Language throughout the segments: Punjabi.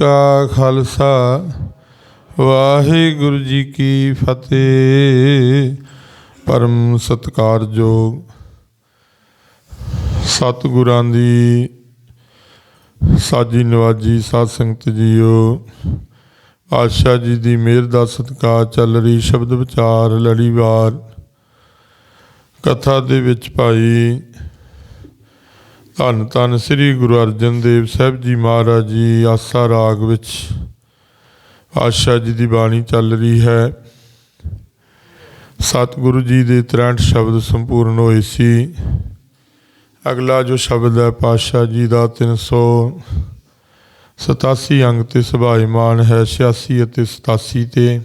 ਕਾ ਖਾਲਸਾ, ਵਾਹਿਗੁਰੂ ਜੀ ਕੀ ਫਤਿਹ। ਪਰਮ ਸਤਕਾਰਯੋਗ ਸਤਿਗੁਰਾਂ ਦੀ ਸਾਜੀ ਨਵਾਜੀ ਸਾਧ ਸੰਗਤ ਜੀਓ, ਆਸ਼ਾ ਜੀ ਦੀ ਮਿਹਰ ਦਾ ਸਤਕਾਰ ਚੱਲ ਰਹੀ ਸ਼ਬਦ ਵਿਚਾਰ ਲੜੀਵਾਰ ਕਥਾ ਦੇ ਵਿੱਚ ਭਾਈ ਧੰਨ ਧੰਨ ਸ੍ਰੀ ਗੁਰੂ ਅਰਜਨ ਦੇਵ ਸਾਹਿਬ ਜੀ ਮਹਾਰਾਜ ਜੀ, ਆਸਾ ਰਾਗ ਵਿੱਚ ਆਸ਼ਾ ਜੀ ਦੀ ਬਾਣੀ ਚੱਲ ਰਹੀ ਹੈ। ਸਤਿਗੁਰੂ ਜੀ ਦੇ 63 ਸ਼ਬਦ ਸੰਪੂਰਨ ਹੋਏ ਸੀ। ਅਗਲਾ ਜੋ ਸ਼ਬਦ ਹੈ, ਪਾਤਸ਼ਾਹ ਜੀ ਦਾ 387 ਅੰਗ ਤੇ ਸੁਭਾਈਮਾਨ ਹੈ 86 ਅਤੇ 87 ਤੇ।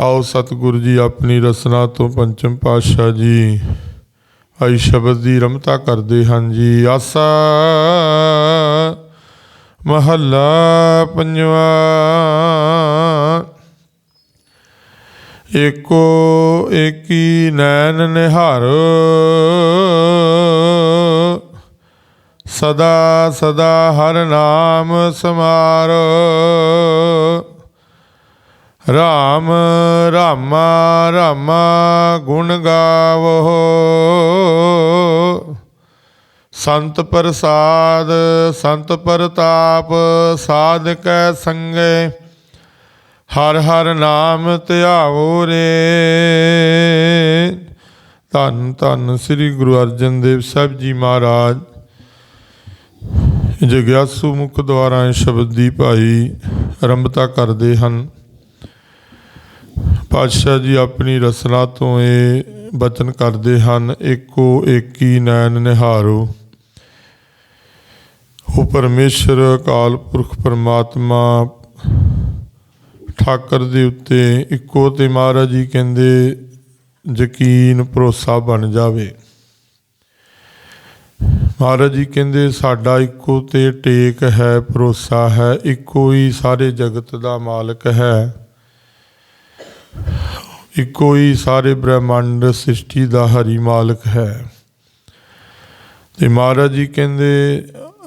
ਆਓ ਸਤਿਗੁਰੂ ਜੀ, ਆਪਣੀ ਰਸਨਾ ਤੋਂ ਪੰਚਮ ਪਾਤਸ਼ਾਹ ਜੀ। ਆਈ ਸ਼ਬਦ ਦੀ ਰਮਤਾ ਕਰਦੇ ਹਨ ਜੀ ਆਸਾ। ਮਹੱਲਾ ਪੰਜਵਾ। ਏਕੋ ਏਕੀ ਨੈਣ ਨਿਹਾਰੋ। ਸਦਾ ਸਦਾ ਹਰ ਨਾਮ ਸਮਾਰੋ। ਰਾਮ ਰਾਮਾ ਰਾਮਾ ਗੁਣ ਗਾਵੋ। ਸੰਤ ਪ੍ਰਸਾਦ, ਸੰਤ ਪ੍ਰਤਾਪ ਸਾਧਕੈ ਸੰਗੇ, ਹਰ ਹਰ ਨਾਮ ਧਿਆਵੋ ਰੇ। ਧੰਨ ਧੰਨ ਸ੍ਰੀ ਗੁਰੂ ਅਰਜਨ ਦੇਵ ਸਾਹਿਬ ਜੀ ਮਹਾਰਾਜ। ਜਗਿਆਸੂ ਮੁਖ ਦੁਆਰਾ ਇਹ ਸ਼ਬਦ ਦੀ ਭਾਈ ਆਰੰਭਤਾ ਕਰਦੇ ਹਨ। ਪਾਤਸ਼ਾਹ ਜੀ ਆਪਣੀ ਰਸਨਾ ਤੋਂ ਇਹ ਬਚਨ ਕਰਦੇ ਹਨ, ਏਕੋ ਏਕੀ ਨੈਣ ਨਿਹਾਰੋ। ਉਹ ਪਰਮੇਸ਼ਰ, ਅਕਾਲ ਪੁਰਖ ਪਰਮਾਤਮਾ, ਠਾਕਰ ਦੇ ਉੱਤੇ ਇੱਕੋ ਤੇ ਮਹਾਰਾਜ ਜੀ ਕਹਿੰਦੇ, ਯਕੀਨ ਭਰੋਸਾ ਬਣ ਜਾਵੇ। ਮਹਾਰਾਜ ਜੀ ਕਹਿੰਦੇ, ਸਾਡਾ ਇੱਕੋ ਤੇ ਟੇਕ ਹੈ, ਭਰੋਸਾ ਹੈ, ਇੱਕੋ ਹੀ ਸਾਰੇ ਜਗਤ ਦਾ ਮਾਲਕ ਹੈ। ਇੱਕੋ ਹੀ ਸਾਰੇ ਬ੍ਰਹਿਮੰਡ ਸ੍ਰਿਸ਼ਟੀ ਦਾ ਹਰੀ ਮਾਲਕ ਹੈ। ਤੇ ਮਹਾਰਾਜ ਜੀ ਕਹਿੰਦੇ,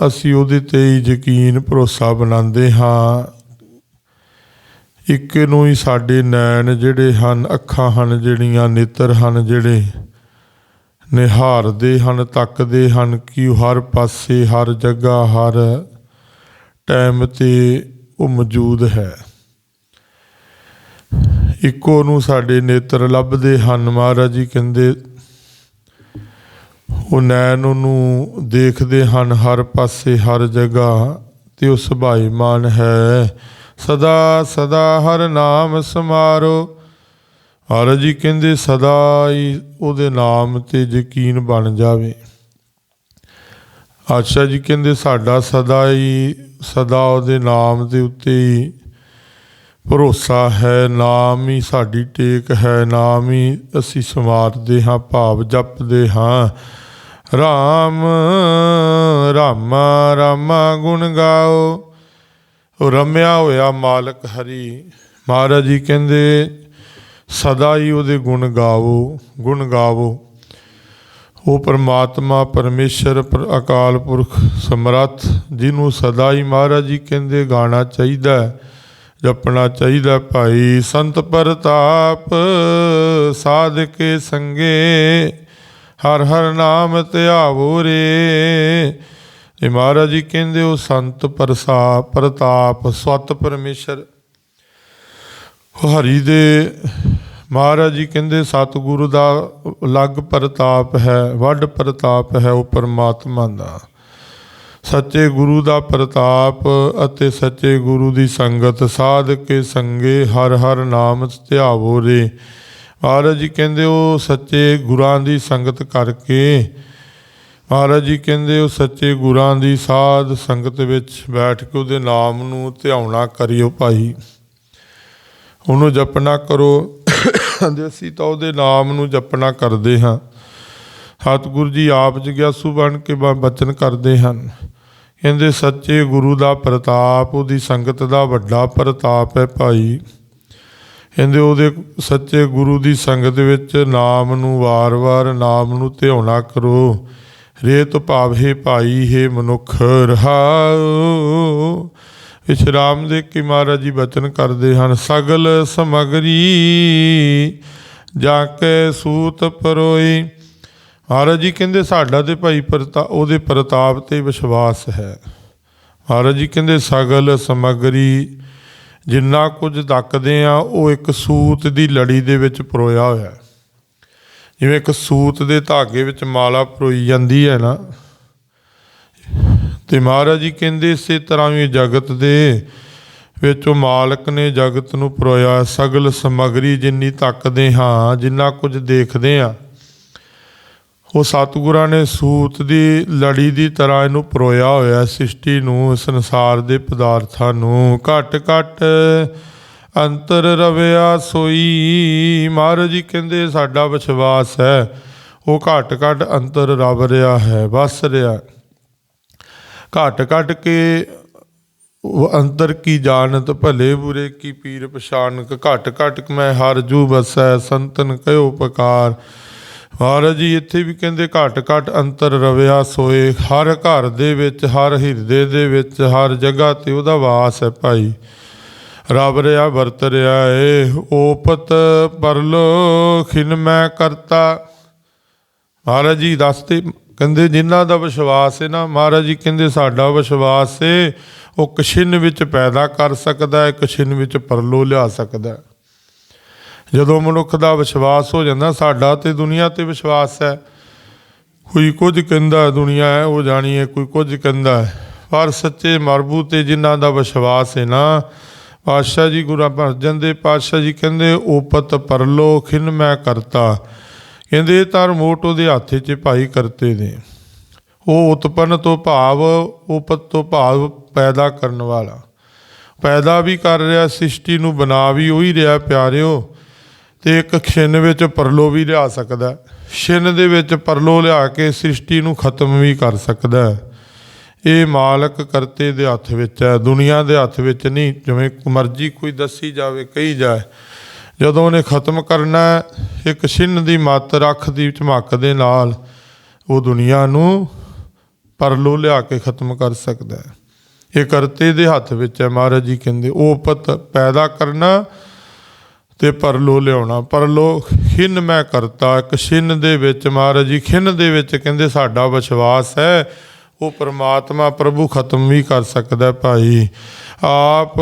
ਅਸੀਂ ਉਹਦੇ ਤੇ ਹੀ ਯਕੀਨ ਭਰੋਸਾ ਬਣਾਉਂਦੇ ਹਾਂ। ਇੱਕ ਨੂੰ ਹੀ ਸਾਡੇ ਨੈਣ ਜਿਹੜੇ ਹਨ, ਅੱਖਾਂ ਹਨ, ਜਿਹੜੀਆਂ ਨੇਤਰ ਹਨ, ਜਿਹੜੇ ਨਿਹਾਰਦੇ ਹਨ, ਤੱਕਦੇ ਹਨ ਕਿ ਉਹ ਹਰ ਪਾਸੇ, ਹਰ ਜਗ੍ਹਾ, ਹਰ ਟਾਈਮ ਤੇ ਉਹ ਮੌਜੂਦ ਹੈ। ਇੱਕੋ ਨੂੰ ਸਾਡੇ ਨੇਤਰ ਲੱਭਦੇ ਹਨ, ਮਹਾਰਾਜ ਜੀ ਕਹਿੰਦੇ, ਉਹ ਨੈਣ ਨੂੰ ਦੇਖਦੇ ਹਨ ਹਰ ਪਾਸੇ, ਹਰ ਜਗ੍ਹਾ, ਤੇ ਉਹ ਸੁਭਾਈਮਾਨ ਹੈ। ਸਦਾ ਸਦਾ ਹਰ ਨਾਮ ਸਮਾਰੋ। ਮਹਾਰਾਜ ਜੀ ਕਹਿੰਦੇ, ਸਦਾ ਹੀ ਉਹਦੇ ਨਾਮ ਤੇ ਯਕੀਨ ਬਣ ਜਾਵੇ। ਆਸ਼ਾ ਜੀ ਕਹਿੰਦੇ, ਸਾਡਾ ਸਦਾ ਹੀ ਸਦਾ ਉਹਦੇ ਨਾਮ ਦੇ ਉੱਤੇ ਹੀ ਭਰੋਸਾ ਹੈ, ਨਾਮ ਹੀ ਸਾਡੀ ਟੇਕ ਹੈ, ਨਾਮ ਹੀ ਅਸੀਂ ਸਮਾਰਦੇ ਹਾਂ, ਭਾਵ ਜਪਦੇ ਹਾਂ। ਰਾਮ, ਰਾਮਾ ਰਾਮਾ ਗੁਣ ਗਾਓ। ਰਮਿਆ ਹੋਇਆ ਮਾਲਕ ਹਰੀ, ਮਹਾਰਾਜ ਜੀ ਕਹਿੰਦੇ, ਸਦਾ ਹੀ ਉਹਦੇ ਗੁਣ ਗਾਵੋ ਗੁਣ ਗਾਵੋ ਉਹ ਪਰਮਾਤਮਾ, ਪਰਮੇਸ਼ਰ, ਪਰ ਅਕਾਲ ਪੁਰਖ ਸਮਰੱਥ, ਜਿਹਨੂੰ ਸਦਾ ਹੀ ਮਹਾਰਾਜ ਜੀ ਕਹਿੰਦੇ, ਗਾਣਾ ਚਾਹੀਦਾ ਹੈ। ਜਪਣਾ ਚਾਹੀਦਾ ਭਾਈ। ਸੰਤ ਪ੍ਰਤਾਪ ਸਾਧਕੇ ਸੰਗੇ, ਹਰ ਹਰ ਨਾਮ ਧਿਆਵੋ ਰੇ ਇਹ ਮਹਾਰਾਜ ਜੀ ਕਹਿੰਦੇ ਉਹ ਸੰਤ ਪ੍ਰਸਾ ਪ੍ਰਤਾਪ, ਸਤ ਪਰਮੇਸ਼ਰ। ਹਰੀ ਦੇ ਮਹਾਰਾਜ ਜੀ ਕਹਿੰਦੇ, ਸਤਿਗੁਰੂ ਦਾ ਅਲੱਗ ਪ੍ਰਤਾਪ ਹੈ, ਵੱਡ ਪ੍ਰਤਾਪ ਹੈ ਉਹ ਪਰਮਾਤਮਾ ਦਾ। ਸੱਚੇ ਗੁਰੂ ਦਾ ਪ੍ਰਤਾਪ ਅਤੇ ਸੱਚੇ ਗੁਰੂ ਦੀ ਸੰਗਤ ਸਾਧ ਕੇ ਸੰਗੇ ਹਰ ਹਰ ਨਾਮ ਧਿਆਵੋ ਰੇ। ਮਹਾਰਾਜ ਜੀ ਕਹਿੰਦੇ ਉਹ ਸੱਚੇ ਗੁਰਾਂ ਦੀ ਸੰਗਤ ਕਰਕੇ। ਮਹਾਰਾਜ ਜੀ ਕਹਿੰਦੇ ਉਹ ਸੱਚੇ ਗੁਰਾਂ ਦੀ ਸਾਧ ਸੰਗਤ ਵਿੱਚ ਬੈਠ ਕੇ ਉਹਦੇ ਨਾਮ ਨੂੰ ਧਿਆਉਣਾ ਕਰਿਓ ਭਾਈ। ਉਹਨੂੰ ਜਪਣਾ ਕਰੋ। ਕਹਿੰਦੇ ਅਸੀਂ ਤਾਂ ਉਹਦੇ ਨਾਮ ਨੂੰ ਜਪਣਾ ਕਰਦੇ ਹਾਂ। ਸਤਿਗੁਰੂ ਜੀ ਆਪ ਜਗਿਆਸੂ ਬਣ ਕੇ ਬਚਨ ਕਰਦੇ ਹਨ। ਕਹਿੰਦੇ, ਸੱਚੇ ਗੁਰੂ ਦਾ ਪ੍ਰਤਾਪ, ਉਹਦੀ ਸੰਗਤ ਦਾ ਵੱਡਾ ਪ੍ਰਤਾਪ ਹੈ ਭਾਈ। ਕਹਿੰਦੇ, ਉਹਦੇ ਸੱਚੇ ਗੁਰੂ ਦੀ ਸੰਗਤ ਵਿੱਚ ਨਾਮ ਨੂੰ ਵਾਰ-ਵਾਰ, ਨਾਮ ਨੂੰ ਧਿਆਉਣਾ ਕਰੋ। ਰੇਤ ਭਾਵੇ ਭਾਈ, ਹੈ ਮਨੁੱਖ ਰਹਾਉ ਵਿਸ਼ਰਾਮ ਦੇ ਕੀ ਮਹਾਰਾਜ ਜੀ ਬਚਨ ਕਰਦੇ ਹਨ, ਸਗਲ ਸਮਗਰੀ, ਜਾ ਕੇ ਸੂਤ ਪਰੋਈ ਮਹਾਰਾਜ ਜੀ ਕਹਿੰਦੇ ਸਾਡਾ ਤੇ ਭਾਈ ਪ੍ਰਤਾ, ਉਹਦੇ ਪ੍ਰਤਾਪ ਤੇ ਵਿਸ਼ਵਾਸ ਹੈ। ਮਹਾਰਾਜ ਜੀ ਕਹਿੰਦੇ ਸਗਲ ਸਮਗਰੀ ਜਿੰਨਾ ਕੁਝ ਤੱਕਦੇ ਆ, ਉਹ ਇੱਕ ਸੂਤ ਦੀ ਲੜੀ ਦੇ ਵਿੱਚ ਪਰੋਇਆ ਹੋਇਆ। ਜਿਵੇਂ ਇੱਕ ਸੂਤ ਦੇ ਧਾਗੇ ਵਿੱਚ ਮਾਲਾ ਪਰੋਈ ਜਾਂਦੀ ਹੈ ਨਾ। ਤੇ ਮਹਾਰਾਜ ਜੀ ਕਹਿੰਦੇ ਇਸੇ ਤਰ੍ਹਾਂ ਵੀ ਜਗਤ ਦੇ ਵਿੱਚ ਉਹ ਮਾਲਕ ਨੇ ਜਗਤ ਨੂੰ ਪਰੋਇਆ। ਸਗਲ ਸਮਗਰੀ ਜਿੰਨੀ ਤੱਕਦੇ ਹਾਂ, ਜਿੰਨਾ ਕੁਝ ਦੇਖਦੇ ਆ ਉਹ ਸਤਿਗੁਰਾਂ ਨੇ ਸੂਤ ਦੀ ਲੜੀ ਦੀ ਤਰ੍ਹਾਂ ਇਹਨੂੰ ਪਰੋਇਆ ਹੋਇਆ ਸ੍ਰਿਸ਼ਟੀ ਨੂੰ, ਸੰਸਾਰ ਦੇ ਪਦਾਰਥਾਂ ਨੂੰ। ਘਟ ਘਟ ਅੰਤਰ ਰਵਿਆ ਸੋਈ। ਮਹਾਰਾਜ ਜੀ ਕਹਿੰਦੇ, ਸਾਡਾ ਵਿਸ਼ਵਾਸ ਹੈ, ਉਹ ਘਟ ਘਟ ਅੰਤਰ ਰਵ ਰਿਹਾ ਹੈ, ਵਸ ਰਿਹਾ ਘਟ ਘਟ ਕੇ ਅੰਤਰ ਕੀ ਜਾਣਤ, ਭਲੇ ਬੁਰੇ ਕੀ ਪੀਰ ਪਛਾਨਕ। ਘਟ ਘਟ ਮੈਂ ਹਰ ਜੂ ਬਸੈ ਸੰਤਨ ਕਹਿਓ ਪਕਾਰ। ਮਹਾਰਾਜ ਜੀ, ਇੱਥੇ ਵੀ ਕਹਿੰਦੇ ਘਟ ਘਟ ਅੰਤਰ ਰਵਿਆ ਸੋਏ। ਹਰ ਘਰ ਦੇ ਵਿੱਚ, ਹਰ ਹਿਰਦੇ ਦੇ ਵਿੱਚ, ਹਰ ਜਗ੍ਹਾ ਤੇ ਉਹਦਾ ਵਾਸ ਹੈ ਭਾਈ। ਰਬ ਰਿਆ ਵਰਤ ਰਿਆ ਏ, ਓਪਤ ਪਰਲੋ ਖਿਨ ਮੈਂ ਕਰਤਾ। ਮਹਾਰਾਜ ਜੀ ਦੱਸਦੇ ਕਹਿੰਦੇ ਜਿਨ੍ਹਾਂ ਦਾ ਵਿਸ਼ਵਾਸ ਹੈ ਨਾ, ਮਹਾਰਾਜ ਜੀ ਕਹਿੰਦੇ ਸਾਡਾ ਵਿਸ਼ਵਾਸ ਏ, ਉਹ ਕਸ਼ਿਨ ਵਿੱਚ ਪੈਦਾ ਕਰ ਸਕਦਾ ਹੈ ਕਸ਼ਿਨ ਵਿੱਚ ਪਰਲੋ ਲਿਆ ਸਕਦਾ। ਹੈ ਜਦੋਂ ਮਨੁੱਖ ਦਾ ਵਿਸ਼ਵਾਸ ਹੋ ਜਾਂਦਾ, ਸਾਡਾ ਤੇ ਦੁਨੀਆ ਤੇ ਵਿਸ਼ਵਾਸ ਹੈ। ਕੋਈ ਕੁਝ ਕਹਿੰਦਾ ਦੁਨੀਆ ਹੈ, ਉਹ ਜਾਣੀਏ ਕੋਈ ਕੁਝ ਕਹਿੰਦਾ ਹੈ। ਪਰ ਸੱਚੇ ਮਰਬੂ ਤੇ ਜਿਨ੍ਹਾਂ ਦਾ ਵਿਸ਼ਵਾਸ ਹੈ ਨਾ, ਪਾਤਸ਼ਾਹ ਜੀ, ਗੁਰੂ ਅਰਜਨ ਦੇ ਪਾਤਸ਼ਾਹ ਜੀ ਕਹਿੰਦੇ ਓਪਤ ਪਰਲੋ ਖਿਨ ਮੈਂ ਕਰਤਾ। ਕਹਿੰਦੇ, ਇਹ ਤਾਂ ਰਿਮੋਟ ਉਹਦੇ ਹੱਥ 'ਚ ਭਾਈ ਕਰਤੇ ਨੇ। ਉਹ ਉਤਪੰਨ ਤੋਂ ਭਾਵ, ਉਪਤ ਤੋਂ ਭਾਵ ਪੈਦਾ ਕਰਨ ਵਾਲਾ। ਪੈਦਾ ਵੀ ਕਰ ਰਿਹਾ, ਸ੍ਰਿਸ਼ਟੀ ਨੂੰ ਬਣਾ ਵੀ ਉਹੀ ਰਿਹਾ, ਪਿਆਰਿਓ। ਤੇ ਇੱਕ ਛਿਨ ਵਿੱਚ ਪਰਲੋ ਵੀ ਲਿਆ ਸਕਦਾ ਛਿੰਨ ਦੇ ਵਿੱਚ ਪਰਲੋ ਲਿਆ ਕੇ ਸ੍ਰਿਸ਼ਟੀ ਨੂੰ ਖਤਮ ਵੀ ਕਰ ਸਕਦਾ ਇਹ ਮਾਲਕ ਕਰਤੇ ਦੇ ਹੱਥ ਵਿੱਚ ਹੈ। ਦੁਨੀਆ ਦੇ ਹੱਥ ਵਿੱਚ ਨਹੀਂ, ਜਿਵੇਂ ਮਰਜ਼ੀ ਕੋਈ ਦੱਸੀ ਜਾਵੇ, ਕਹੀ ਜਾਏ। ਜਦੋਂ ਉਹਨੇ ਖਤਮ ਕਰਨਾ ਇੱਕ ਛਿੰਨ ਦੀ ਮੱਤ ਰੱਖ ਦੀ ਝਮਕ ਦੇ ਨਾਲ ਉਹ ਦੁਨੀਆ ਨੂੰ ਪਰਲੋ ਲਿਆ ਕੇ ਖਤਮ ਕਰ ਸਕਦਾ ਹੈ। ਇਹ ਕਰਤੇ ਦੇ ਹੱਥ ਵਿੱਚ ਹੈ। ਮਹਾਰਾਜ ਜੀ ਕਹਿੰਦੇ, ਉਹ ਪਤ ਪੈਦਾ ਕਰਨਾ ਤੇ ਪਰਲੋ ਲਿਆਉਣਾ। ਪਰਲੋ ਖਿੰਨ ਮੈਂ ਕਰਤਾ। ਇੱਕ ਛਿੰਨ ਦੇ ਵਿੱਚ ਮਹਾਰਾਜ ਜੀ, ਖਿੰਨ ਦੇ ਵਿੱਚ ਕਹਿੰਦੇ ਸਾਡਾ ਵਿਸ਼ਵਾਸ ਹੈ। ਉਹ ਪ੍ਰਮਾਤਮਾ ਪ੍ਰਭੂ ਖਤਮ ਵੀ ਕਰ ਸਕਦਾ ਭਾਈ। ਆਪ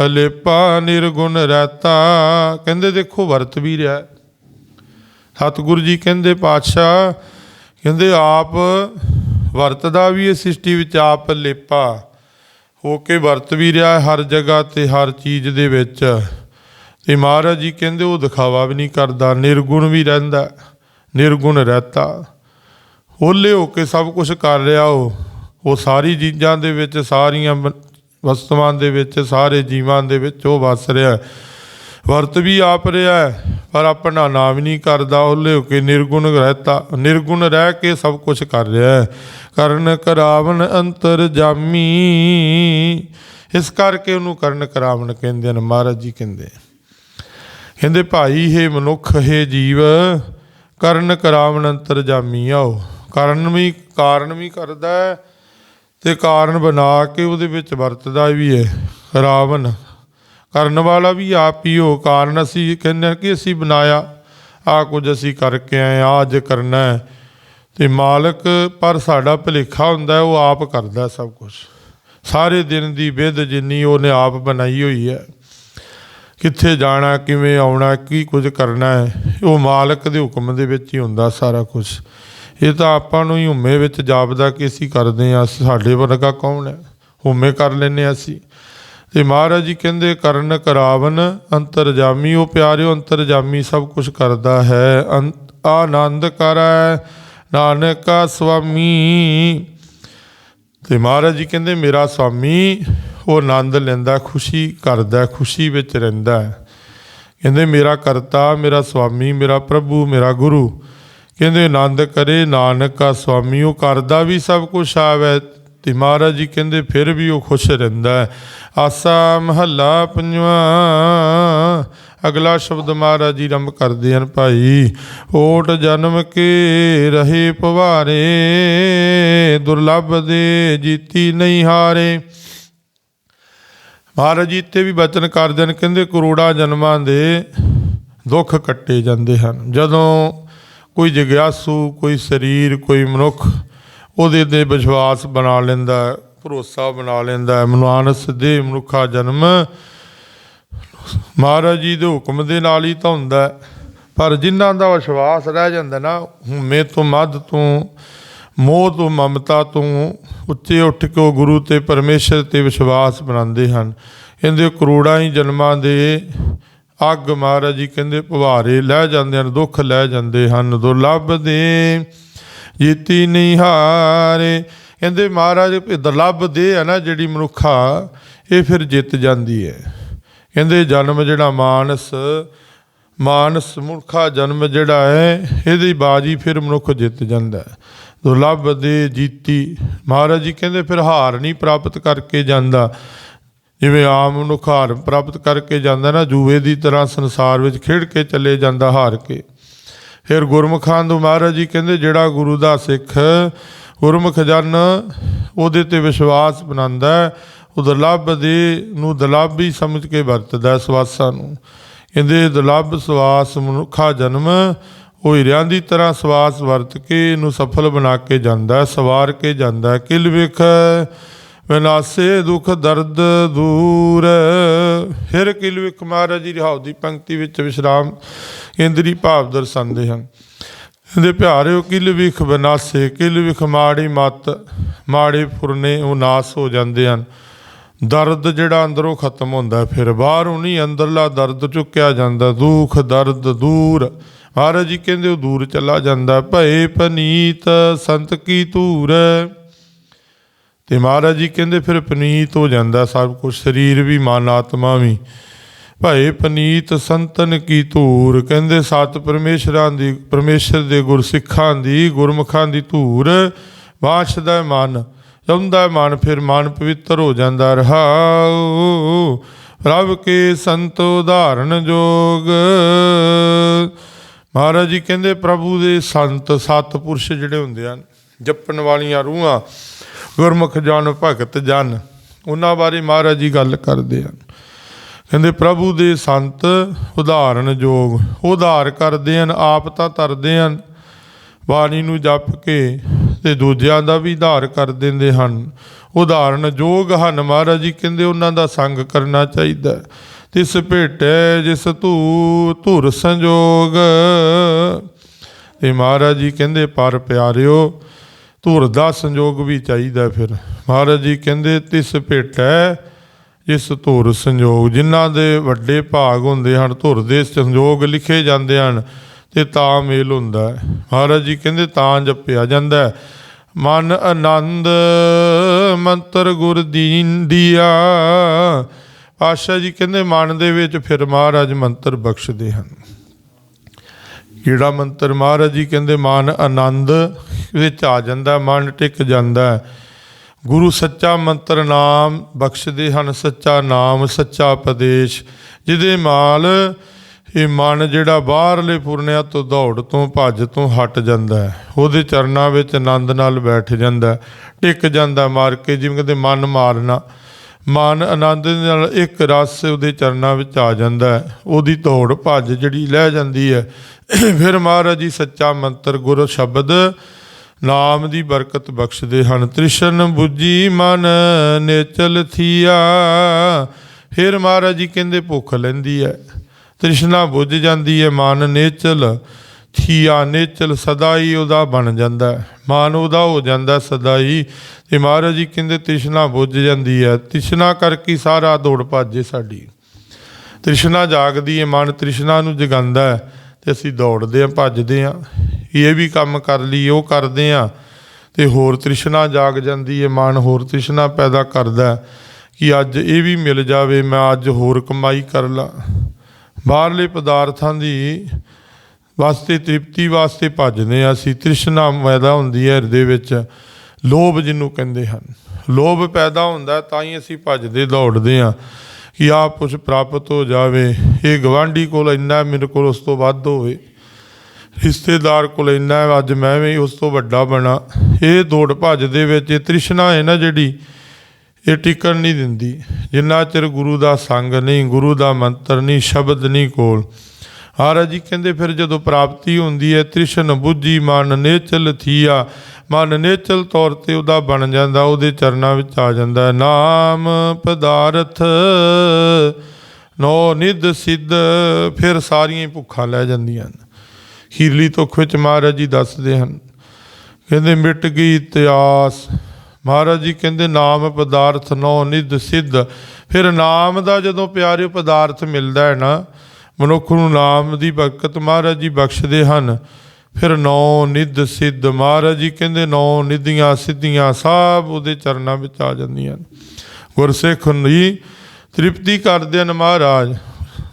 ਹਲੇਪਾ ਨਿਰਗੁਣ ਰਹਤਾ। ਕਹਿੰਦੇ ਦੇਖੋ ਵਰਤ ਵੀ ਰਿਹਾ ਸਤਿਗੁਰੂ ਜੀ ਕਹਿੰਦੇ ਪਾਤਸ਼ਾਹ, ਕਹਿੰਦੇ ਆਪ ਵਰਤਦਾ ਵੀ ਇਹ ਸ੍ਰਿਸ਼ਟੀ ਵਿੱਚ, ਆਪ ਲੇਪਾ ਹੋ ਕੇ ਵਰਤ ਵੀ ਰਿਹਾ ਹਰ ਜਗ੍ਹਾ ਤੇ ਹਰ ਚੀਜ਼ ਦੇ ਵਿੱਚ। ਤੇ ਮਹਾਰਾਜ ਜੀ ਕਹਿੰਦੇ, ਉਹ ਦਿਖਾਵਾ ਵੀ ਨਹੀਂ ਕਰਦਾ, ਨਿਰਗੁਣ ਵੀ ਰਹਿੰਦਾ, ਨਿਰਗੁਣ ਰਹਤਾ। ਹੋਲੇ ਹੋ ਕੇ ਸਭ ਕੁਝ ਕਰ ਰਿਹਾ ਉਹ। ਉਹ ਸਾਰੀ ਚੀਜ਼ਾਂ ਦੇ ਵਿੱਚ, ਸਾਰੀਆਂ ਬ- ਵਸਤੂਆਂ ਦੇ ਵਿੱਚ, ਸਾਰੇ ਜੀਵਾਂ ਦੇ ਵਿੱਚ ਉਹ ਵਸ ਰਿਹਾ ਵਰਤ ਵੀ ਆਪ ਰਿਹਾ ਪਰ ਆਪਣਾ ਨਾਮ ਨਹੀਂ ਕਰਦਾ। ਹੋਲੇ ਹੋ ਕੇ ਨਿਰਗੁਣ ਰਹਤਾ, ਨਿਰਗੁਣ ਰਹਿ ਕੇ ਸਭ ਕੁਝ ਕਰ ਰਿਹਾ ਕਰਨ ਕਰਾਵਨ ਅੰਤਰ ਜਾਮੀ। ਇਸ ਕਰਕੇ ਉਹਨੂੰ ਕਰਨ ਕਰਾਵਨ ਕਹਿੰਦੇ ਨੇ ਮਹਾਰਾਜ ਜੀ ਕਹਿੰਦੇ ਕਹਿੰਦੇ, ਭਾਈ, ਹੈ ਮਨੁੱਖ, ਹੈ ਜੀਵ, ਕਰਨ ਕਰਾਵਨ ਅੰਤਰ ਜਾਮੀ ਆਓ। ਕਰਨ ਵੀ, ਕਾਰਨ ਵੀ ਕਰਦਾ ਹੈ ਤੇ ਕਾਰਨ ਬਣਾ ਕੇ ਉਹਦੇ ਵਿੱਚ ਵਰਤਦਾ ਵੀ ਹੈ, ਰਾਵਣ। ਕਰਨ ਵਾਲਾ ਵੀ ਆਪ ਹੀ ਹੋ ਕਾਰਨ ਅਸੀਂ ਕਹਿੰਦੇ ਹਾਂ ਕਿ ਅਸੀਂ ਬਣਾਇਆ। ਆ ਕੁਝ ਅਸੀਂ ਕਰਕੇ ਆਏ ਆ ਅੱਜ ਕਰਨਾ ਹੈ। ਤੇ ਮਾਲਕ, ਪਰ ਸਾਡਾ ਭਲੇਖਾ ਹੁੰਦਾ ਉਹ ਆਪ ਕਰਦਾ ਸਭ ਕੁਝ। ਸਾਰੇ ਦਿਨ ਦੀ ਵਿਧ ਜਿੰਨੀ ਉਹਨੇ ਆਪ ਬਣਾਈ ਹੋਈ ਹੈ। ਕਿੱਥੇ ਜਾਣਾ, ਕਿਵੇਂ ਆਉਣਾ, ਕੀ ਕੁਝ ਕਰਨਾ ਹੈ, ਉਹ ਮਾਲਕ ਦੇ ਹੁਕਮ ਦੇ ਵਿੱਚ ਹੀ ਹੁੰਦਾ ਸਾਰਾ ਕੁਝ। ਇਹ ਤਾਂ ਆਪਾਂ ਨੂੰ ਹੀ ਹੁਮੇ ਵਿੱਚ ਜਾਪਦਾ ਕਿ ਅਸੀਂ ਕਰਦੇ ਹਾਂ, ਸਾਡੇ ਵਰਗਾ ਕੌਣ ਹੈ? ਹੁਮੇ ਕਰ ਲੈਨੇ ਹਾਂ ਅਸੀਂ। ਤੇ ਮਹਾਰਾਜ ਜੀ ਕਹਿੰਦੇ, ਕਰਨ ਕਰਾਵਨ ਅੰਤਰਜਾਮੀ, ਉਹ ਪਿਆਰਿਓ ਅੰਤਰਜਾਮੀ ਸਭ ਕੁਝ ਕਰਦਾ ਹੈ। ਅੰ- ਆਨੰਦ ਕਰੈ ਨਾਨਕਾ ਸੁਆਮੀ ਤੇ ਮਹਾਰਾਜ ਜੀ ਕਹਿੰਦੇ, ਮੇਰਾ ਸੁਆਮੀ ਉਹ ਆਨੰਦ ਲੈਂਦਾ, ਖੁਸ਼ੀ ਕਰਦਾ, ਖੁਸ਼ੀ ਵਿੱਚ ਰਹਿੰਦਾ ਕਹਿੰਦੇ, ਮੇਰਾ ਕਰਤਾ, ਮੇਰਾ ਸੁਆਮੀ ਮੇਰਾ ਪ੍ਰਭੂ, ਮੇਰਾ ਗੁਰੂ। ਕਹਿੰਦੇ, ਆਨੰਦ ਕਰੇ ਨਾਨਕ ਨਾਨਕਾ ਸੁਆਮੀ ਉਹ ਕਰਦਾ ਵੀ ਸਭ ਕੁਝ ਆਵੇ। ਤੇ ਮਹਾਰਾਜ ਜੀ ਕਹਿੰਦੇ, ਫਿਰ ਵੀ ਉਹ ਖੁਸ਼ ਰਹਿੰਦਾ ਆਸਾ ਮਹੱਲਾ ਪੰਜਵਾਂ। ਅਗਲਾ ਸ਼ਬਦ ਮਹਾਰਾਜ ਜੀ ਰੰਭ ਕਰਦੇ ਹਨ, ਭਾਈ, ਓਟ ਜਨਮ ਕੇ ਰਹੇ ਪਵਾਰੇ, ਦੁਰਲਭ ਦੇ ਜੀਤੀ ਨਹੀਂ ਹਾਰੇ। ਮਹਾਰਾਜ ਜੀ ਇੱਥੇ ਵੀ ਬਚਨ ਕਰਦੇ ਹਨ ਕਹਿੰਦੇ ਕਰੋੜਾਂ ਜਨਮਾਂ ਦੇ ਦੁੱਖ ਕੱਟੇ ਜਾਂਦੇ ਹਨ। ਜਦੋਂ ਕੋਈ ਜਗਿਆਸੂ ਕੋਈ ਸਰੀਰ ਕੋਈ ਮਨੁੱਖ ਉਹਦੇ ਤੇ ਵਿਸ਼ਵਾਸ ਬਣਾ ਲੈਂਦਾ ਭਰੋਸਾ ਬਣਾ ਲੈਂਦਾ ਹੈ, ਮਨੁਆਨਸ ਦੇ ਮਨੁੱਖਾ ਜਨਮ ਮਹਾਰਾਜ ਜੀ ਦੇ ਹੁਕਮ ਦੇ ਨਾਲ ਹੀ ਤਾਂ ਹੁੰਦਾ। ਪਰ ਜਿਨ੍ਹਾਂ ਦਾ ਵਿਸ਼ਵਾਸ ਰਹਿ ਜਾਂਦਾ ਨਾ ਹਉਮੈ ਤੋਂ ਮੱਧ ਤੋਂ ਮੋਹ ਤੋਂ ਮਮਤਾ ਤੋਂ ਉੱਚੇ ਉੱਠ ਕੇ ਉਹ ਗੁਰੂ ਤੇ ਪਰਮੇਸ਼ਰ ਤੇ ਵਿਸ਼ਵਾਸ ਬਣਾਉਂਦੇ ਹਨ। ਇਹਦੇ ਕਰੋੜਾਂ ਹੀ ਜਨਮਾਂ ਦੇ ਅੱਗ ਮਹਾਰਾਜ ਜੀ ਕਹਿੰਦੇ ਭਵਾਰੇ ਲੈ ਜਾਂਦੇ ਹਨ, ਦੁੱਖ ਲੈ ਜਾਂਦੇ ਹਨ। ਦੁਰਲਭ ਦੇ ਜੀਤੀ ਨਹੀਂ ਹਾਰੇ। ਕਹਿੰਦੇ ਮਹਾਰਾਜ, ਇਹ ਦੁਰਲਭ ਦੇ ਹੈ ਨਾ ਜਿਹੜੀ ਮਨੁੱਖਾ, ਇਹ ਫਿਰ ਜਿੱਤ ਜਾਂਦੀ ਹੈ। ਕਹਿੰਦੇ ਜਨਮ ਜਿਹੜਾ ਮਾਨਸ ਮਾਨਸ ਮਨੁੱਖਾ ਜਨਮ ਜਿਹੜਾ ਹੈ ਇਹਦੀ ਬਾਜੀ ਫਿਰ ਮਨੁੱਖ ਜਿੱਤ ਜਾਂਦਾ ਹੈ। ਦੁਰਲਭ ਦੇ ਜੀਤੀ ਮਹਾਰਾਜ ਜੀ ਕਹਿੰਦੇ ਫਿਰ ਹਾਰ ਨਹੀਂ ਪ੍ਰਾਪਤ ਕਰਕੇ ਜਾਂਦਾ। ਜਿਵੇਂ ਆਮ ਮਨੁੱਖ ਹਾਰ ਪ੍ਰਾਪਤ ਕਰਕੇ ਜਾਂਦਾ ਨਾ ਜੂਏ ਦੀ ਤਰ੍ਹਾਂ ਸੰਸਾਰ ਵਿੱਚ ਖੇਡ ਕੇ ਚੱਲੇ ਜਾਂਦਾ ਹਾਰ ਕੇ। ਫਿਰ ਗੁਰਮੁਖਾਂ ਤੋਂ ਮਹਾਰਾਜ ਜੀ ਕਹਿੰਦੇ ਜਿਹੜਾ ਗੁਰੂ ਦਾ ਸਿੱਖ ਗੁਰਮੁਖ ਜਨ ਉਹਦੇ ਤੇ ਵਿਸ਼ਵਾਸ ਬਣਾਉਂਦਾ ਹੈ, ਉਹ ਦੁਰਲਭ ਦੇ ਨੂੰ ਦੁਰਲਭ ਹੀ ਸਮਝ ਕੇ ਵਰਤਦਾ ਸਵਾਸਾਂ ਨੂੰ। ਇਹਦੇ ਦੁਲੱਭ ਸਵਾਸ ਮਨੁੱਖਾ ਜਨਮ ਉਹ ਹੀਰਿਆਂ ਦੀ ਤਰ੍ਹਾਂ ਸਵਾਸ ਵਰਤ ਕੇ ਇਹਨੂੰ ਸਫਲ ਬਣਾ ਕੇ ਜਾਂਦਾ ਸਵਾਰ ਕੇ ਜਾਂਦਾ ਹੈ। ਕਿਲ ਵੇਖ, ਵਿਨਾਸੇ ਦੁਖ ਦਰਦ ਦੂਰ। ਹਿਰ ਕਿਲ ਵਿਖ ਮਹਾਰਾਜ ਜੀ, ਰਿਹਾਉ ਦੀ ਪੰਕਤੀ ਵਿੱਚ ਵਿਸ਼ਰਾਮ ਕੇਂਦਰੀ ਭਾਵ ਦਰਸਾਉਂਦੇ ਹਨ। ਇਹਦੇ ਪਿਆਰਿਓ ਕਿਲ ਵਿਖ ਵਿਨਾਸੇ, ਕਿਲ ਵਿਖ ਮਾੜੀ ਮਤ, ਮਾੜੇ ਫੁਰਨੇ ਉਹ ਨਾਸ ਹੋ ਜਾਂਦੇ ਹਨ। ਦਰਦ ਜਿਹੜਾ ਅੰਦਰੋਂ ਖਤਮ ਹੁੰਦਾ ਫਿਰ ਬਾਹਰੋਂ ਨਹੀਂ, ਅੰਦਰਲਾ ਦਰਦ ਚੁੱਕਿਆ ਜਾਂਦਾ, ਦੁੱਖ, ਦਰਦ ਦੂਰ। ਮਹਾਰਾਜ ਜੀ ਕਹਿੰਦੇ ਉਹ ਦੂਰ ਚਲਾ ਜਾਂਦਾ ਭਏ ਪਨੀਤ, ਸੰਤ ਕੀ ਧੂਰ ਤੇ ਮਹਾਰਾਜ ਜੀ ਕਹਿੰਦੇ ਫਿਰ ਪਨੀਤ ਹੋ ਜਾਂਦਾ ਸਭ ਕੁਝ ਸਰੀਰ ਵੀ, ਮਨ, ਆਤਮਾ ਵੀ। ਭਏ ਪਨੀਤ, ਸੰਤਨ ਕੀ ਧੂਰ? ਕਹਿੰਦੇ ਸਤ ਪਰਮੇਸ਼ਰਾਂ ਦੀ, ਪਰਮੇਸ਼ਰ ਦੇ ਗੁਰਸਿੱਖਾਂ ਦੀ, ਗੁਰਮੁਖਾਂ ਦੀ ਧੂਰ। ਵਾਸ਼ਦਾ ਹੈ ਮਨ ਚਾਹੁੰਦਾ ਮਨ ਫਿਰ ਮਨ ਪਵਿੱਤਰ ਹੋ ਜਾਂਦਾ ਰਹਾਉ। ਪ੍ਰਭ ਕੇ ਸੰਤ ਉਦਾਹਰਨ ਜੋਗ। ਮਹਾਰਾਜ ਜੀ ਕਹਿੰਦੇ ਪ੍ਰਭੂ ਦੇ ਸੰਤ ਸਤਪੁਰਸ਼ ਜਿਹੜੇ ਹੁੰਦੇ ਹਨ, ਜਪਣ ਵਾਲੀਆਂ ਰੂਹਾਂ, ਗੁਰਮੁਖ ਜਨ, ਭਗਤ ਜਨ, ਉਹਨਾਂ ਬਾਰੇ ਮਹਾਰਾਜ ਜੀ ਗੱਲ ਕਰਦੇ ਹਨ। ਕਹਿੰਦੇ ਪ੍ਰਭੂ ਦੇ ਸੰਤ ਉਦਾਹਰਨ ਜੋਗ ਉਧਾਰ ਕਰਦੇ ਹਨ, ਆਪ ਤਾਂ ਤਰਦੇ ਹਨ, ਬਾਣੀ ਨੂੰ ਜਪ ਕੇ ਤੇ ਦੂਜਿਆਂ ਦਾ ਵੀ ਉਧਾਰ ਕਰ ਦਿੰਦੇ ਹਨ। ਉਦਾਹਰਨ, ਜੋਗ ਹਨ ਮਹਾਰਾਜ ਜੀ, ਕਹਿੰਦੇ ਉਹਨਾਂ ਦਾ ਸੰਗ ਕਰਨਾ ਚਾਹੀਦਾ ਤਿਸ ਭੇਟੈ ਜਿਸ ਧੂ, ਧੁਰ ਸੰਜੋਗ। ਤੇ ਮਹਾਰਾਜ ਜੀ ਕਹਿੰਦੇ, ਪਰ ਪਿਆਰਿਓ, ਧੁਰ ਦਾ ਸੰਜੋਗ ਵੀ ਚਾਹੀਦਾ ਫਿਰ। ਮਹਾਰਾਜ ਜੀ ਕਹਿੰਦੇ, ਤਿਸ ਭੇਟੈ ਜਿਸ ਧੁਰ ਸੰਜੋਗ। ਜਿਨ੍ਹਾਂ ਦੇ ਵੱਡੇ ਭਾਗ ਹੁੰਦੇ ਹਨ, ਧੁਰ ਦੇ ਸੰਜੋਗ ਲਿਖੇ ਜਾਂਦੇ ਹਨ। ਤੇ ਤਾਂ ਮੇਲ ਹੁੰਦਾ ਹੈ। ਮਹਾਰਾਜ ਜੀ ਕਹਿੰਦੇ ਤਾਂ ਜਪਿਆ ਜਾਂਦਾ ਹੈ। ਮਨ ਆਨੰਦ ਮੰਤਰ ਗੁਰ ਦੀਨ ਦੀਆ। ਆਸ਼ਾ ਜੀ ਕਹਿੰਦੇ ਮਨ ਦੇ ਵਿੱਚ ਫਿਰ ਮਹਾਰਾਜ ਮੰਤਰ ਬਖਸ਼ਦੇ ਹਨ। ਕਿਹੜਾ ਮੰਤਰ? ਮਹਾਰਾਜ ਜੀ ਕਹਿੰਦੇ ਮਨ ਆਨੰਦ ਵਿੱਚ ਆ ਜਾਂਦਾ, ਮਨ ਟਿਕ ਜਾਂਦਾ ਗੁਰੂ ਸੱਚਾ ਮੰਤਰ ਨਾਮ ਬਖਸ਼ਦੇ ਹਨ। ਸੱਚਾ ਨਾਮ, ਸੱਚਾ ਉਪਦੇਸ਼। ਜਿਹਦੇ ਮਾਲ ਇਹ ਮਨ ਜਿਹੜਾ ਬਾਹਰਲੇ ਪੁਰਨਿਆਂ ਤੋਂ ਦੌੜ ਤੋਂ ਭੱਜ ਤੋਂ ਹਟ ਜਾਂਦਾ ਹੈ। ਉਹਦੇ ਚਰਨਾਂ ਵਿੱਚ ਆਨੰਦ ਨਾਲ ਬੈਠ ਜਾਂਦਾ ਹੈ, ਟਿਕ ਜਾਂਦਾ ਮਾਰ ਕੇ ਜਿਵੇਂ ਕਹਿੰਦੇ ਮਨ ਮਾਰਨਾ ਮਨ ਆਨੰਦ ਨਾਲ ਇੱਕ ਰਸ ਉਹਦੇ ਚਰਨਾਂ ਵਿੱਚ ਆ ਜਾਂਦਾ ਉਹਦੀ ਦੌੜ ਭੱਜ ਜਿਹੜੀ ਲੈ ਜਾਂਦੀ ਹੈ। ਫਿਰ ਮਹਾਰਾਜ ਜੀ ਸੱਚਾ ਮੰਤਰ ਗੁਰ ਸ਼ਬਦ ਨਾਮ ਦੀ ਬਰਕਤ ਬਖਸ਼ਦੇ ਹਨ। ਤ੍ਰਿਸ਼ਨ 부ਜੀ ਮਨ ਨੇਚਲ ਥੀਆ। ਫਿਰ ਮਹਾਰਾਜ ਜੀ ਕਹਿੰਦੇ ਭੁੱਖ ਲੈਂਦੀ ਹੈ। ਤ੍ਰਿਸ਼ਨਾ ਬੁੱਝ ਜਾਂਦੀ ਹੈ ਮਨ ਨੇਚਲ, ਥੀਆ ਨੇਚਲ ਸਦਾ ਹੀ ਉਹਦਾ ਬਣ ਜਾਂਦਾ ਹੈ। ਮਨ ਉਹਦਾ ਹੋ ਜਾਂਦਾ ਸਦਾ ਹੀ ਤੇ ਮਹਾਰਾਜ ਜੀ ਕਹਿੰਦੇ, ਤ੍ਰਿਸ਼ਨਾ ਬੁੱਝ ਜਾਂਦੀ ਹੈ ਤ੍ਰਿਸ਼ਨਾ ਕਰਕੇ ਸਾਰਾ ਦੌੜ ਭੱਜੇ ਸਾਡੀ। ਤ੍ਰਿਸ਼ਨਾ ਜਾਗਦੀ ਹੈ ਮਨ ਤ੍ਰਿਸ਼ਨਾ ਨੂੰ ਜਗਾਉਂਦਾ ਹੈ ਤੇ ਅਸੀਂ ਦੌੜਦੇ ਹਾਂ ਭੱਜਦੇ ਹਾਂ ਇਹ ਵੀ ਕੰਮ ਕਰ ਲਈ, ਉਹ ਕਰਦੇ ਆ। ਤੇ ਹੋਰ ਤ੍ਰਿਸ਼ਨਾ ਜਾਗ ਜਾਂਦੀ ਹੈ ਮਨ ਹੋਰ ਤ੍ਰਿਸ਼ਨਾ ਪੈਦਾ ਕਰਦਾ ਕਿ ਅੱਜ ਇਹ ਵੀ ਮਿਲ ਜਾਵੇ, ਮੈਂ ਅੱਜ ਹੋਰ ਕਮਾਈ ਕਰ ਲਾਂ। ਬਾਹਰਲੇ ਪਦਾਰਥਾਂ ਦੀ ਵਾਸਤੇ ਤ੍ਰਿਪਤੀ ਵਾਸਤੇ ਭੱਜਦੇ ਆ ਅਸੀਂ। ਤ੍ਰਿਸ਼ਨਾ ਪੈਦਾ ਹੁੰਦੀ ਹੈ ਹਿਰਦੇ ਵਿੱਚ। ਲੋਭ ਜਿਹਨੂੰ ਕਹਿੰਦੇ ਹਨ। ਲੋਭ ਪੈਦਾ ਹੁੰਦਾ ਤਾਂ ਹੀ ਅਸੀਂ ਭੱਜਦੇ, ਦੌੜਦੇ ਆ ਕਿ ਆਪ ਕੁਛ ਪ੍ਰਾਪਤ ਹੋ ਜਾਵੇ। ਇਹ ਗਵਾਂਢੀ ਕੋਲ ਇੰਨਾ ਮੇਰੇ ਕੋਲ ਉਸ ਤੋਂ ਵੱਧ ਹੋਵੇ। ਰਿਸ਼ਤੇਦਾਰ ਕੋਲ ਇੰਨਾ ਅੱਜ ਮੈਂ ਵੀ ਉਸ ਤੋਂ ਵੱਡਾ ਬਣਾ। ਇਹ ਦੌੜ ਭੱਜ ਦੇ ਵਿੱਚ ਇਹ ਤ੍ਰਿਸ਼ਨਾ ਹੈ ਨਾ ਜਿਹੜੀ ਇਹ ਟਿਕਣ ਨਹੀਂ ਦਿੰਦੀ। ਜਿੰਨਾ ਚਿਰ ਗੁਰੂ ਦਾ ਸੰਗ ਨਹੀਂ, ਗੁਰੂ ਦਾ ਮੰਤਰ ਨਹੀਂ, ਸ਼ਬਦ ਨਹੀਂ ਕੋਲ। ਮਹਾਰਾਜ ਜੀ ਕਹਿੰਦੇ, ਫਿਰ ਜਦੋਂ ਪ੍ਰਾਪਤੀ ਹੁੰਦੀ ਹੈ, ਤ੍ਰਿਸ਼ਨ ਬੁੱਝੀ, ਮਨ ਨੇਚਲ ਥੀਆ। ਮਨ ਨੇਚਲ ਤੌਰ ਤੇ ਉਹਦਾ ਬਣ ਜਾਂਦਾ, ਉਹਦੇ ਚਰਨਾਂ ਵਿੱਚ ਆ ਜਾਂਦਾ ਨਾਮ ਪਦਾਰਥ, ਨੋ ਨਿਧ ਸਿੱਧ, ਫਿਰ ਸਾਰੀਆਂ ਭੁੱਖਾਂ ਲੈ ਜਾਂਦੀਆਂ ਹਨ। ਖੀਰਲੀ ਤੁਖ ਵਿੱਚ ਮਹਾਰਾਜ ਜੀ ਦੱਸਦੇ ਹਨ, ਕਹਿੰਦੇ, ਮਿਟ ਗਈ ਇਤਿਹਾਸ। ਮਹਾਰਾਜ ਜੀ ਕਹਿੰਦੇ, ਨਾਮ ਪਦਾਰਥ ਨੋ ਨਿਧ ਸਿੱਧ। ਫਿਰ ਨਾਮ ਦਾ ਜਦੋਂ ਪਿਆਰੇ ਪਦਾਰਥ ਮਿਲਦਾ ਹੈ ਨਾ, ਮਨੁੱਖ ਨੂੰ ਨਾਮ ਦੀ ਬਰਕਤ ਮਹਾਰਾਜ ਜੀ ਬਖਸ਼ਦੇ ਹਨ। ਫਿਰ ਨੌ ਨਿਧ ਸਿੱਧ, ਮਹਾਰਾਜ ਜੀ ਕਹਿੰਦੇ ਨੌ ਨਿਧੀਆਂ ਸਿੱਧੀਆਂ ਸਭ ਉਹਦੇ ਚਰਨਾਂ ਵਿੱਚ ਆ ਜਾਂਦੀਆਂ ਹਨ ਗੁਰਸਿੱਖ ਦੀ ਤ੍ਰਿਪਤੀ ਕਰਦੇ ਹਨ ਮਹਾਰਾਜ।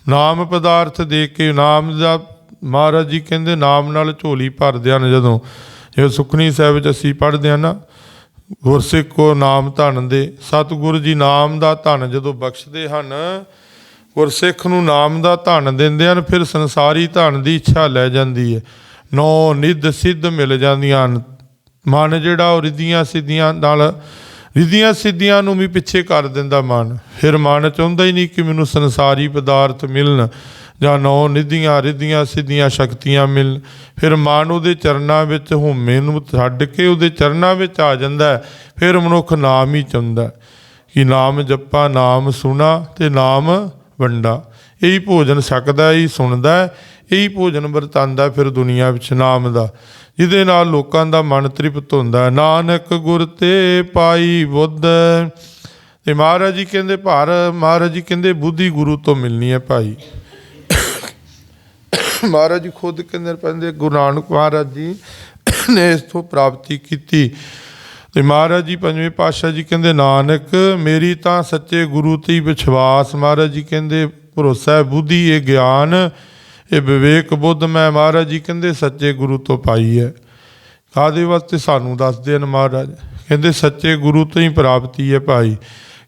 ਨਾਮ ਪਦਾਰਥ ਦੇ ਕੇ ਨਾਮ ਦਾ, ਮਹਾਰਾਜ ਜੀ ਕਹਿੰਦੇ, ਨਾਮ ਨਾਲ ਝੋਲੀ ਭਰਦੇ ਹਨ ਜਦੋਂ। ਜੇ ਸੁਖਨੀ ਸਾਹਿਬ ਵਿੱਚ ਅਸੀਂ ਪੜ੍ਹਦੇ ਹਾਂ ਨਾ ਗੁਰਸਿੱਖ ਕੋ ਨਾਮ ਧਨ ਦੇ। ਸਤਿਗੁਰੂ ਜੀ ਨਾਮ ਦਾ ਧਨ ਜਦੋਂ ਬਖਸ਼ਦੇ ਹਨ ਗੁਰਸਿੱਖ ਨੂੰ ਨਾਮ ਦਾ ਧਨ ਦਿੰਦੇ ਹਨ, ਫਿਰ ਸੰਸਾਰੀ ਧਨ ਦੀ ਇੱਛਾ ਲੈ ਜਾਂਦੀ ਹੈ। ਨੌ ਨਿੱਧ ਸਿੱਧ ਮਿਲ ਜਾਂਦੀਆਂ ਹਨ। ਮਨ ਜਿਹੜਾ ਉਹ ਰਿੱਧੀਆਂ ਸਿੱਧੀਆਂ ਨਾਲ ਵਿਧੀਆਂ ਸਿੱਧੀਆਂ ਨੂੰ ਵੀ ਪਿੱਛੇ ਕਰ ਦਿੰਦਾ ਮਨ। ਫਿਰ ਮਨ ਚਾਹੁੰਦਾ ਹੀ ਨਹੀਂ ਕਿ ਮੈਨੂੰ ਸੰਸਾਰੀ ਪਦਾਰਥ ਮਿਲਣ ਜਾਂ ਨੌ ਨਿਧੀਆਂ, ਰਿਧੀਆਂ, ਸਿੱਧੀਆਂ ਸ਼ਕਤੀਆਂ ਮਿਲਣ। ਫਿਰ ਮਨ ਉਹਦੇ ਚਰਨਾਂ ਵਿੱਚ ਹਉਮੈ ਨੂੰ ਛੱਡ ਕੇ ਉਹਦੇ ਚਰਨਾਂ ਵਿੱਚ ਆ ਜਾਂਦਾ ਫਿਰ ਮਨੁੱਖ ਨਾਮ ਹੀ ਚਾਹੁੰਦਾ ਕਿ ਨਾਮ ਜਪਾ, ਨਾਮ ਸੁਣਾ ਤੇ ਨਾਮ ਵੰਡਾ। ਇਹੀ ਭੋਜਨ ਸਕਦਾ ਹੀ ਸੁਣਦਾ ਇਹੀ ਭੋਜਨ ਵਰਤਾਂਦਾ ਫਿਰ ਦੁਨੀਆ ਵਿੱਚ ਨਾਮ ਦਾ, ਜਿਹਦੇ ਨਾਲ ਲੋਕਾਂ ਦਾ ਮਨ ਤ੍ਰਿਪਤ ਹੁੰਦਾ। ਨਾਨਕ ਗੁਰ ਤੇ ਪਾਈ ਬੁੱਧ। ਤੇ ਮਹਾਰਾਜ ਜੀ ਕਹਿੰਦੇ, ਭਾਰ, ਮਹਾਰਾਜ ਜੀ ਕਹਿੰਦੇ, ਬੁੱਧੀ ਗੁਰੂ ਤੋਂ ਮਿਲਣੀ ਹੈ ਭਾਈ। ਮਹਾਰਾਜ ਜੀ ਖੁਦ ਕਹਿੰਦੇ ਪੈਂਦੇ, ਗੁਰੂ ਨਾਨਕ ਮਹਾਰਾਜ ਜੀ ਨੇ ਇਸ ਤੋਂ ਪ੍ਰਾਪਤੀ ਕੀਤੀ। ਤੇ ਮਹਾਰਾਜ ਜੀ ਪੰਜਵੇਂ ਪਾਤਸ਼ਾਹ ਜੀ ਕਹਿੰਦੇ, ਨਾਨਕ, ਮੇਰੀ ਤਾਂ ਸੱਚੇ ਗੁਰੂ ਤੇ ਹੀ ਵਿਸ਼ਵਾਸ। ਮਹਾਰਾਜ ਜੀ ਕਹਿੰਦੇ, ਭਰੋਸਾ ਹੈ, ਬੁੱਧੀ ਇਹ ਗਿਆਨ ਇਹ ਵਿਵੇਕ ਬੁੱਧ ਮੈਂ ਮਹਾਰਾਜ ਜੀ ਕਹਿੰਦੇ ਸੱਚੇ ਗੁਰੂ ਤੋਂ ਪਾਈ ਹੈ। ਕਾਦੇ ਵਾਸਤੇ ਸਾਨੂੰ ਦੱਸਦੇ ਹਨ ਮਹਾਰਾਜ? ਕਹਿੰਦੇ ਸੱਚੇ ਗੁਰੂ ਤੋਂ ਹੀ ਪ੍ਰਾਪਤੀ ਹੈ ਭਾਈ।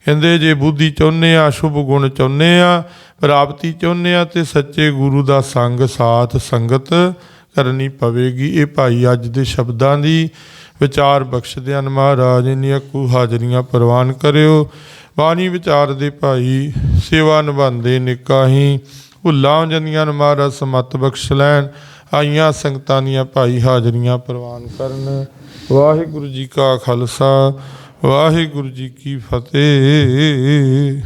ਕਹਿੰਦੇ ਜੇ ਬੁੱਧੀ ਚਾਹੁੰਦੇ ਆ ਸ਼ੁਭ ਗੁਣ ਚਾਹੁੰਦੇ ਆ, ਪ੍ਰਾਪਤੀ ਚਾਹੁੰਦੇ ਆ ਤੇ ਸੱਚੇ ਗੁਰੂ ਦਾ ਸੰਗ ਸਾਥ ਸੰਗਤ ਕਰਨੀ ਪਵੇਗੀ। ਇਹ ਭਾਈ ਅੱਜ ਦੇ ਸ਼ਬਦਾਂ ਦੀ ਵਿਚਾਰ ਬਖਸ਼ਦੇ ਹਨ ਮਹਾਰਾਜ। ਇੰਨੀਆਂ ਕੁ ਹਾਜ਼ਰੀਆਂ ਪ੍ਰਵਾਨ ਕਰਿਓ। ਬਾਣੀ ਵਿਚਾਰ ਦੇ ਭਾਈ, ਸੇਵਾ ਨਿਭਾਉਂਦੇ ਨਿਕਾਹੀ ਭੁੱਲਾਂ ਜਾਂਦੀਆਂ ਨੇ ਮਹਾਰਾਜ, ਸਮਤ ਬਖਸ਼ ਲੈਣ। ਆਈਆਂ ਸੰਗਤਾਂ ਦੀਆਂ ਭਾਈ ਹਾਜ਼ਰੀਆਂ ਪ੍ਰਵਾਨ ਕਰਨ। ਵਾਹਿਗੁਰੂ ਜੀ ਕਾ ਖਾਲਸਾ, ਵਾਹਿਗੁਰੂ ਜੀ ਕੀ ਫਤਿਹ।